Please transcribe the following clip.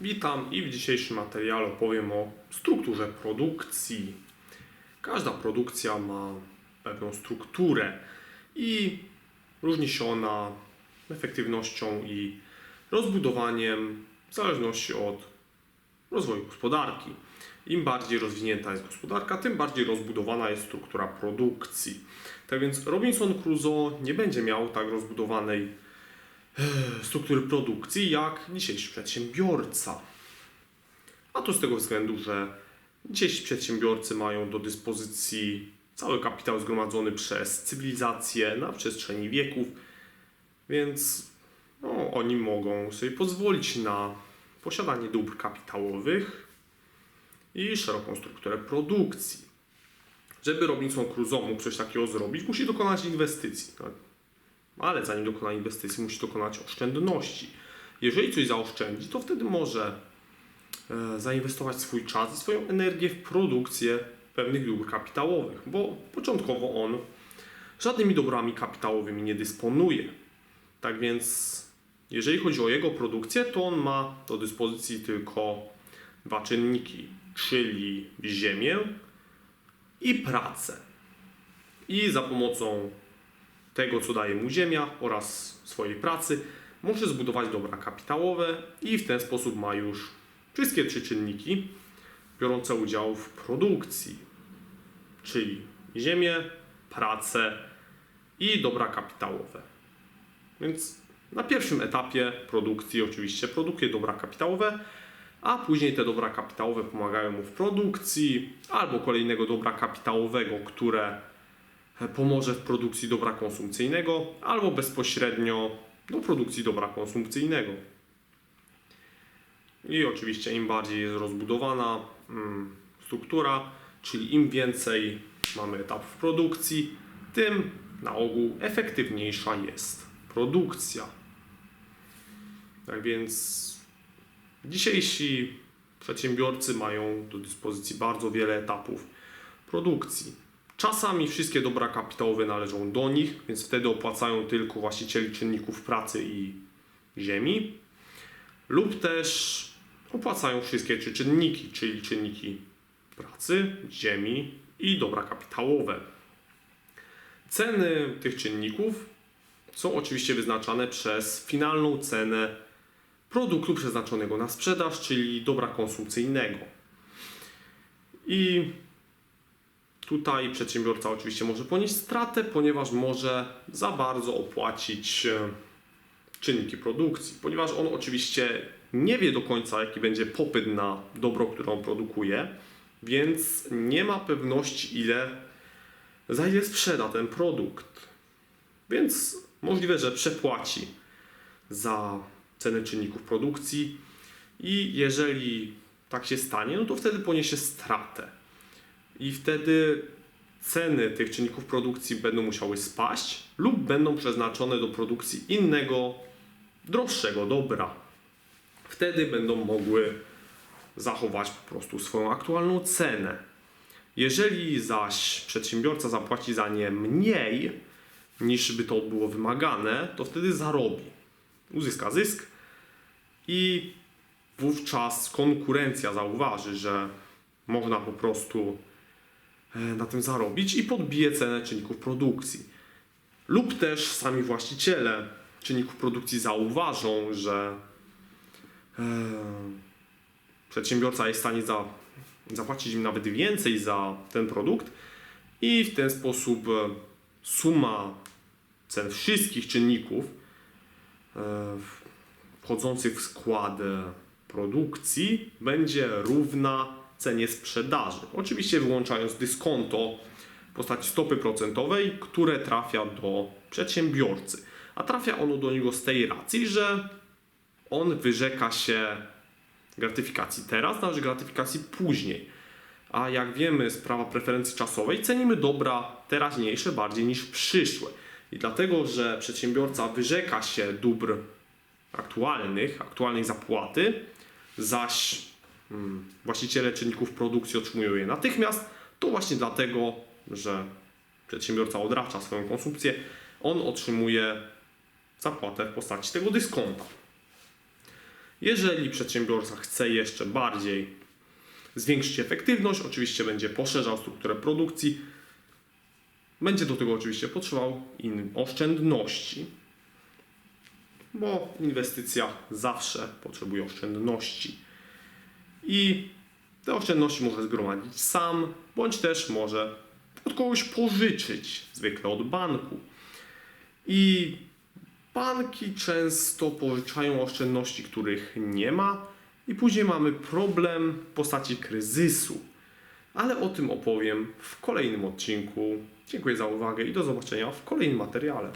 Witam i w dzisiejszym materiale opowiem o strukturze produkcji. Każda produkcja ma pewną strukturę i różni się ona efektywnością i rozbudowaniem w zależności od rozwoju gospodarki. Im bardziej rozwinięta jest gospodarka, tym bardziej rozbudowana jest struktura produkcji. Tak więc Robinson Crusoe nie będzie miał tak rozbudowanej struktury produkcji jak dzisiejszy przedsiębiorca. A to z tego względu, że dzisiejsi przedsiębiorcy mają do dyspozycji cały kapitał zgromadzony przez cywilizację na przestrzeni wieków, więc no, oni mogą sobie pozwolić na posiadanie dóbr kapitałowych i szeroką strukturę produkcji. Żeby Robinson Crusoe mógł coś takiego zrobić, musi dokonać inwestycji. Ale zanim dokona inwestycji, musi dokonać oszczędności. Jeżeli coś zaoszczędzi, to wtedy może e, zainwestować swój czas i swoją energię w produkcję pewnych dóbr kapitałowych, bo początkowo on żadnymi dobrami kapitałowymi nie dysponuje. Tak więc, jeżeli chodzi o jego produkcję, to on ma do dyspozycji tylko dwa czynniki, czyli ziemię i pracę. I za pomocą tego, co daje mu ziemia oraz swojej pracy, może zbudować dobra kapitałowe i w ten sposób ma już wszystkie trzy czynniki biorące udział w produkcji, czyli ziemię, pracę i dobra kapitałowe. Więc na pierwszym etapie produkcji oczywiście produkuje dobra kapitałowe, a później te dobra kapitałowe pomagają mu w produkcji albo kolejnego dobra kapitałowego, które pomoże w produkcji dobra konsumpcyjnego albo bezpośrednio do produkcji dobra konsumpcyjnego. I oczywiście im bardziej jest rozbudowana mm, struktura, czyli im więcej mamy etapów produkcji, tym na ogół efektywniejsza jest produkcja. Tak więc dzisiejsi przedsiębiorcy mają do dyspozycji bardzo wiele etapów produkcji. Czasami wszystkie dobra kapitałowe należą do nich, więc wtedy opłacają tylko właścicieli czynników pracy i ziemi, lub też opłacają wszystkie trzy czynniki, czyli czynniki pracy, ziemi i dobra kapitałowe. Ceny tych czynników są oczywiście wyznaczane przez finalną cenę produktu przeznaczonego na sprzedaż, czyli dobra konsumpcyjnego. I Tutaj przedsiębiorca oczywiście może ponieść stratę, ponieważ może za bardzo opłacić e, czynniki produkcji, ponieważ on oczywiście nie wie do końca, jaki będzie popyt na dobro, które on produkuje, więc nie ma pewności, ile za ile sprzeda ten produkt. Więc możliwe, że przepłaci za cenę czynników produkcji i jeżeli tak się stanie, no to wtedy poniesie stratę i wtedy ceny tych czynników produkcji będą musiały spaść lub będą przeznaczone do produkcji innego, droższego dobra. Wtedy będą mogły zachować po prostu swoją aktualną cenę. Jeżeli zaś przedsiębiorca zapłaci za nie mniej niż by to było wymagane, to wtedy zarobi. Uzyska zysk i wówczas konkurencja zauważy, że można po prostu na tym zarobić i podbije cenę czynników produkcji. Lub też sami właściciele czynników produkcji zauważą, że e, przedsiębiorca jest w stanie za, zapłacić im nawet więcej za ten produkt i w ten sposób e, suma cen wszystkich czynników wchodzących w skład produkcji będzie równa cenie sprzedaży. Oczywiście wyłączając dyskonto w postaci stopy procentowej, które trafia do przedsiębiorcy. A trafia ono do niego z tej racji, że on wyrzeka się gratyfikacji teraz, należy gratyfikacji później. A jak wiemy z prawa preferencji czasowej, cenimy dobra teraźniejsze bardziej niż przyszłe. I dlatego, że przedsiębiorca wyrzeka się dóbr aktualnych, aktualnej zapłaty, zaś. Właściciele czynników produkcji otrzymują je natychmiast, to właśnie dlatego, że przedsiębiorca odracza swoją konsumpcję, on otrzymuje zapłatę w postaci tego dyskonta. Jeżeli przedsiębiorca chce jeszcze bardziej zwiększyć efektywność, oczywiście będzie poszerzał strukturę produkcji, będzie do tego oczywiście potrzebował oszczędności, bo inwestycja zawsze potrzebuje oszczędności. I te oszczędności może zgromadzić sam, bądź też może od kogoś pożyczyć, zwykle od banku. I banki często pożyczają oszczędności, których nie ma, i później mamy problem w postaci kryzysu. Ale o tym opowiem w kolejnym odcinku. Dziękuję za uwagę i do zobaczenia w kolejnym materiale.